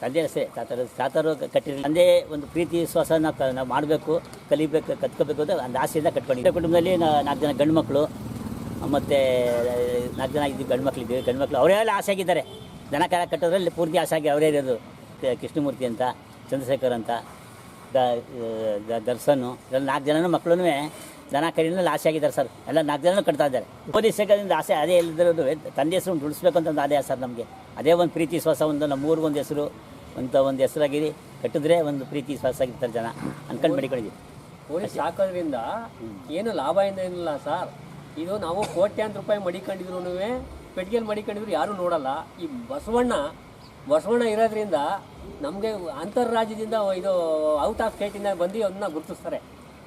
ತಂದೆ ಅಷ್ಟೇ, ತಾತರು ತಾತರು ಕಟ್ಟಿರೋ ತಂದೆ ಒಂದು ಪ್ರೀತಿ ವಿಶ್ವಾಸ ನಾವು ಮಾಡಬೇಕು, ಕಲಿಬೇಕು, ಕತ್ಕೋಬೇಕು ಅಂತ ಒಂದು ಆಸೆಯಿಂದ ಕಟ್ಕೊಂಡಿದ್ದೆ. ಕುಟುಂಬದಲ್ಲಿ ನಾಲ್ಕು ಜನ ಗಂಡು ಮಕ್ಕಳು ಮತ್ತು, ನಾಲ್ಕು ಜನ ಇದ್ದು ಗಂಡು ಮಕ್ಳು ಇದ್ದೀವಿ ಗಂಡು ಮಕ್ಕಳು ಅವರೆಲ್ಲ ಆಸೆ ಆಗಿದ್ದಾರೆ. ದನ ಕರ ಕಟ್ಟೋದ್ರಲ್ಲಿ ಪೂರ್ತಿ ಆಸೆ ಆಗಿ ಅವರೇ ಇರೋದು. ಕೃಷ್ಣಮೂರ್ತಿ ಅಂತ, ಚಂದ್ರಶೇಖರ್ ಅಂತ ದರ್ಶನು ದರ್ಶನ್ನು ನಾಲ್ಕು ಜನನೂ ಮಕ್ಕಳೂ ದನ ಕರಿನಲ್ಲಿ ಆಸೆ ಆಗಿದ್ದಾರೆ ಸರ್. ಎಲ್ಲ ನಾಲ್ಕು ಜನನೂ ಕಟ್ತಾ ಇದ್ದಾರೆ. ಪೊಲೀಸ್ ಆಸೆ ಅದೇ ಇಲ್ಲದಿರೋದು ತಂದೆ ಹೆಸರು ಉಳಿಸ್ಬೇಕು ಅಂತ ಒಂದು ಅದೇ ಸರ್ ನಮಗೆ. ಅದೇ ಒಂದು ಪ್ರೀತಿ ವಿಶ್ವಾಸ ಒಂದು ನಮ್ಮ ಊರಿಗೆ ಒಂದು ಹೆಸರು ಅಂತ ಒಂದು ಹೆಸರಾಗಿ ಕಟ್ಟಿದ್ರೆ ಒಂದು ಪ್ರೀತಿ ವಿಶ್ವಾಸ ಆಗಿರ್ತಾರೆ ಜನ. ಅನ್ಕೊಂಡು ಮಡಿಕೊಂಡಿದ್ದೀವಿ. ಕೋಳಿ ಸಾಕೋದ್ರಿಂದ ಏನು ಲಾಭ ಏನಿಲ್ಲ ಸರ್. ಇದು ನಾವು ಕೋಟ್ಯಾಂತರ ರೂಪಾಯಿ ಮಡಿಕೊಂಡಿದ್ರು ಪೆಟ್ಟಿಗೆಯಲ್ಲಿ ಮಡಿಕೊಂಡಿದ್ರು ಯಾರೂ ನೋಡಲ್ಲ. ಈ ಬಸವಣ್ಣ ಬಸವಣ್ಣ ಇರೋದ್ರಿಂದ ನಮಗೆ ಅಂತರ್ರಾಜ್ಯದಿಂದ ಇದು ಔಟ್ ಆಫ್ ಸ್ಟೇಟಿಂದ ಬಂದು ಅದನ್ನ ಗುರುತಿಸ್ತಾರೆ.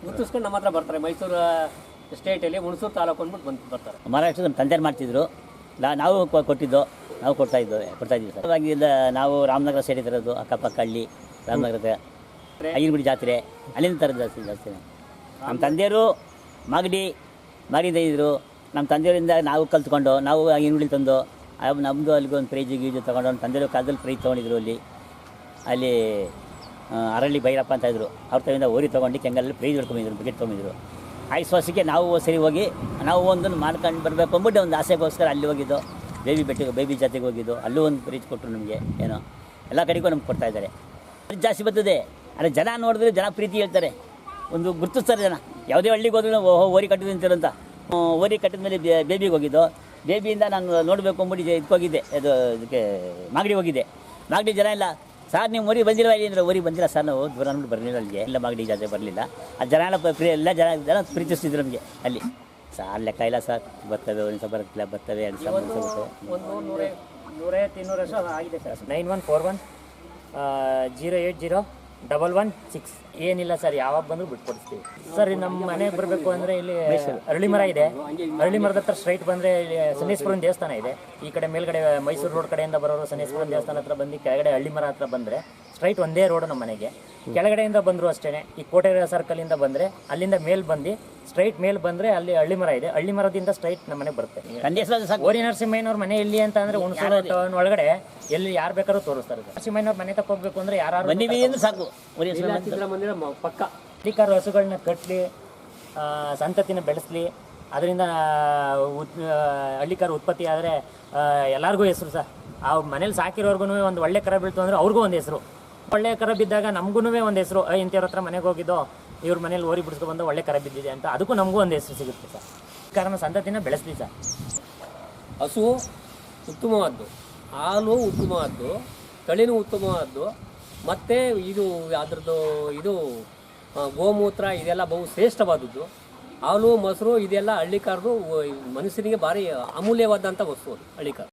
ಗುರುತಿಸ್ಕೊಂಡು ನಮ್ಮ ಹತ್ರ ಬರ್ತಾರೆ. ಮೈಸೂರು ಸ್ಟೇಟಲ್ಲಿ ಹುಣಸೂರು ತಾಲೂಕು ಅಂದ್ಬಿಟ್ಟು ಬಂದು ಬರ್ತಾರೆ. ಮಹಾರಾಷ್ಟ್ರ ನಮ್ಮ ತಂದೆಯವ್ರು ಮಾಡ್ತಿದ್ರು. ನಾವು ಕೊಟ್ಟಿದ್ದು. ನಾವು ಕೊಡ್ತಾ ಇದ್ದೇವೆ, ಕೊಡ್ತಾ ಇದ್ದೀವಿ ಸರ್. ನಾವು ರಾಮನಗರ ಸೈಡ್ ತರೋದು ಅಕ್ಕಪಕ್ಕ ಹಳ್ಳಿ ರಾಮನಗರದ ಐನಗುಡಿ ಜಾತ್ರೆ, ಅಲ್ಲಿಂದ ತರೋದು ಜಾಸ್ತಿ ಜಾಸ್ತಿ ನಮ್ಮ ತಂದೆಯವರು ಮಾಗಡಿ ಮಾರಿದ ಇದ್ದರು ನಮ್ಮ ತಂದೆಯವರಿಂದ ನಾವು ಕಲ್ತ್ಕೊಂಡು, ನಾವು ಐನಗುಡಿ ತಂದು ನಮ್ಮದು ಅಲ್ಲಿಗೆ ಒಂದು ಪ್ರೈಜು ಗೀಜು ತೊಗೊಂಡು ನಮ್ಮ ತಂದೆಯವರು ಕಾಲದಲ್ಲಿ ಪ್ರೈಜ್ ತೊಗೊಂಡಿದ್ರು ಅಲ್ಲಿ. ಅಲ್ಲಿ ಅರಳಿ ಭೈರಪ್ಪ ಅಂತ ಇದ್ದರು ಅವ್ರ ತವಿಂದ ಓರಿ ತೊಗೊಂಡು ಕೆಂಗಲ್ಲಿ ಪ್ರೈಜ್ ಹೊಡ್ಕೊಂಡಿದ್ರು ಬಿಕೆಟ್ ತೊಗೊಂಡಿದ್ರು ಆ ವಿಶ್ವಾಸಕ್ಕೆ ನಾವು ಸರಿ ಹೋಗಿ, ನಾವು ಒಂದನ್ನು ಮಾಡ್ಕೊಂಡು ಬರಬೇಕು ಅಂದ್ಬಿಟ್ಟು ಒಂದು ಆಸೆಗೋಸ್ಕರ ಅಲ್ಲಿ ಹೋಗಿದ್ದು. ಬೇಬಿ ಬೆಟ್ಟಿಗೆ ಬೇಬಿ ಜಾತಿಗೆ ಹೋಗಿದ್ದು. ಅಲ್ಲೂ ಒಂದು ಪ್ರೀತಿ ಕೊಟ್ಟರು ನಮಗೆ ಏನೋ. ಎಲ್ಲ ಕಡೆಗೂ ನಮ್ಗೆ ಕೊಡ್ತಾ ಇದ್ದಾರೆ. ಅದು ಜಾಸ್ತಿ ಬರ್ತದೆ. ಅಂದರೆ ಜನ ನೋಡಿದ್ರೆ ಜನ ಪ್ರೀತಿ ಹೇಳ್ತಾರೆ. ಒಂದು ಗುರುತಿಸ್ತಾರೆ ಜನ. ಯಾವುದೇ ಹಳ್ಳಿಗೆ ಹೋದ್ರೂ ಓಹೋ ಓರಿ ಕಟ್ಟಿದ್ದು ಅಂತೀರ ಅಂತ. ಆ, ಓರಿ ಕಟ್ಟಿದ ಮೇಲೆ ಬೇಬಿಗೆ ಹೋಗಿದ್ದು. ಬೇಬಿಯಿಂದ ನಾನು ನೋಡಬೇಕು ಅಂದ್ಬಿಟ್ಟು ಇದಕ್ಕೆ ಹೋಗಿದ್ದೆ. ಅದು ಇದಕ್ಕೆ ಮಾಗಡಿ ಹೋಗಿದ್ದೆ. ಮಾಗಡಿ ಜನ ಇಲ್ಲ. ಸರ್ ನೀವು ಊರಿಗೆ ಬಂದಿಲ್ಲ ಇಲ್ಲಿ? ಅಂದ್ರೆ ಓರಿ ಬಂದಿಲ್ಲ ಸರ್ ನಾವು ದೂರ ನೋಡಿ ಬರಲಿಲ್ಲ ಅಲ್ಲಿಗೆ. ಇಲ್ಲ ಮಾಗಡಿ ಜಾತ್ರೆ ಬರಲಿಲ್ಲ. ಆ ಜನ ಎಲ್ಲ ಎಲ್ಲ ಜನ ಜನ ಪ್ರೀತಿಸ್ತಿದ್ರು ನಮಗೆ ಅಲ್ಲಿ. ಸಾರ್ ಲೆಕ್ಕ ಇಲ್ಲ ಸರ್ ಬರ್ತವೆ ಒಂದು ಸಲ ಬರ್ತಲ್ಲ ಬರ್ತವೆ ಎರಡು ಸಲ ಮೂರು ಸಲ ಬರ್ತವೆ ಒಂದು ನೂರೇ ನೂರೈವತ್ತು ಇನ್ನೂರು ವರ್ಷ ಆಗಿದೆ sir. Nine one four one zero eight zero double one six ಏನಿಲ್ಲ ಸರ್ ಯಾವಾಗ ಬಂದ್ರು ಬಿಟ್ಕೊಡ್ತೀವಿ. ಸರ್ ನಮ್ಮ ಮನೆಗೆ ಬರಬೇಕು ಅಂದ್ರೆ ಇಲ್ಲಿ ಅರಳಿ ಮರ ಇದೆ. ಅರಳಿ ಮರದ ಹತ್ರ ಸ್ಟ್ರೈಟ್ ಬಂದ್ರೆ ಇಲ್ಲಿ ಸನ್ನೇಶ್ವರನ ದೇವಸ್ಥಾನ ಇದೆ. ಈ ಕಡೆ ಮೇಲ್ಗಡೆ ಮೈಸೂರು ರೋಡ್ ಕಡೆಯಿಂದ ಬರೋರು ಸನ್ನೇಶ್ವರನ ದೇವಸ್ಥಾನ ಹತ್ರ ಬಂದು ಕೆಳಗಡೆ ಹಳ್ಳಿ ಮರ ಹತ್ರ ಬಂದ್ರೆ ಸ್ಟ್ರೈಟ್ ಒಂದೇ ರೋಡ್ ನಮ್ಮ ಮನೆಗೆ. ಕೆಳಗಡೆಯಿಂದ ಬಂದ್ರು ಅಷ್ಟೇ ಈ ಕೋಟೆ ಸರ್ಕಲಿಂದ ಬಂದರೆ ಅಲ್ಲಿಂದ ಮೇಲ್ ಬಂದು ಸ್ಟ್ರೈಟ್ ಮೇಲ್ ಬಂದರೆ ಅಲ್ಲಿ ಹಳ್ಳಿ ಮರ ಇದೆ. ಹಳ್ಳಿ ಮರದಿಂದ ಸ್ಟ್ರೈಟ್ ನಮ್ಮ ಮನೆಗೆ ಬರುತ್ತೆ. ಸಾಕು. ಓರಿ ನರಸಿಂಹಯ್ಯನವ್ರ ಮನೆ ಎಲ್ಲಿ ಅಂತ ಅಂದ್ರೆ ಹುಣಸೂರು ಟೌನ್ ಒಳಗಡೆ ಎಲ್ಲಿ ಯಾರು ಬೇಕಾದ್ರೂ ತೋರಿಸ್ತಾರೆ ನರಸಿಂಹಯ್ಯನವ್ರ ಮನೆ ತಕ್ಕ ಹೋಗ್ಬೇಕು ಅಂದ್ರೆ ಯಾರು ಬಂದಿವಿ ಅಂದ್ರೆ ಪಕ್ಕ ಅಧಿಕಾರ ಹಸುಗಳನ್ನ ಕಟ್ಟಲಿ ಸಂತತಿನ ಬೆಳೆಸಲಿ, ಅದರಿಂದ ಹಳ್ಳಿಕಾರ ಉತ್ಪತ್ತಿ ಆದರೆ ಎಲ್ಲರಿಗೂ ಹೆಸರು ಸರ್. ಆ ಮನೇಲಿ ಸಾಕಿರೋರ್ಗು ಒಂದು ಒಳ್ಳೆ ಕರ ಬೀಳ್ತು ಅಂದರೆ ಅವ್ರಿಗೂ ಒಂದು ಹೆಸರು. ಒಳ್ಳೆ ಕರ ಬಿದ್ದಾಗ ನಮಗೂ ಒಂದು ಹೆಸರು. ಇಂಥವ್ರ ಹತ್ರ ಮನೆಗೆ ಹೋಗಿದ್ದೋ, ಇವ್ರ ಮನೇಲಿ ಓರಿ ಬಿಡಿಸ್ಕೊಂಡು ಒಳ್ಳೆ ಕರ ಬಿದ್ದಿದೆ ಅಂತ ಅದಕ್ಕೂ ನಮಗೂ ಒಂದು ಹೆಸರು ಸಿಗುತ್ತೆ ಸರ್. ಕಾರಣ ಸಂತತಿನ ಬೆಳೆಸ್ಲಿ ಸರ್. ಹಸು ಉತ್ತಮವಾದ್ದು, ಹಾಲು ಉತ್ತಮವಾದ್ದು, ತಳಿನೂ ಉತ್ತಮವಾದ್ದು ಮತ್ತು ಇದು ಅದರದ್ದು ಇದು ಗೋಮೂತ್ರ ಇದೆಲ್ಲ ಬಹು ಶ್ರೇಷ್ಠವಾದದ್ದು. ಹಾಲು, ಮೊಸರು ಇದೆಲ್ಲ ಹಳ್ಳಿಕಾರರು ಮನುಷ್ಯನಿಗೆ ಭಾರಿ ಅಮೂಲ್ಯವಾದಂಥ ವಸ್ತು ಅದು ಹಳ್ಳಿಕಾರ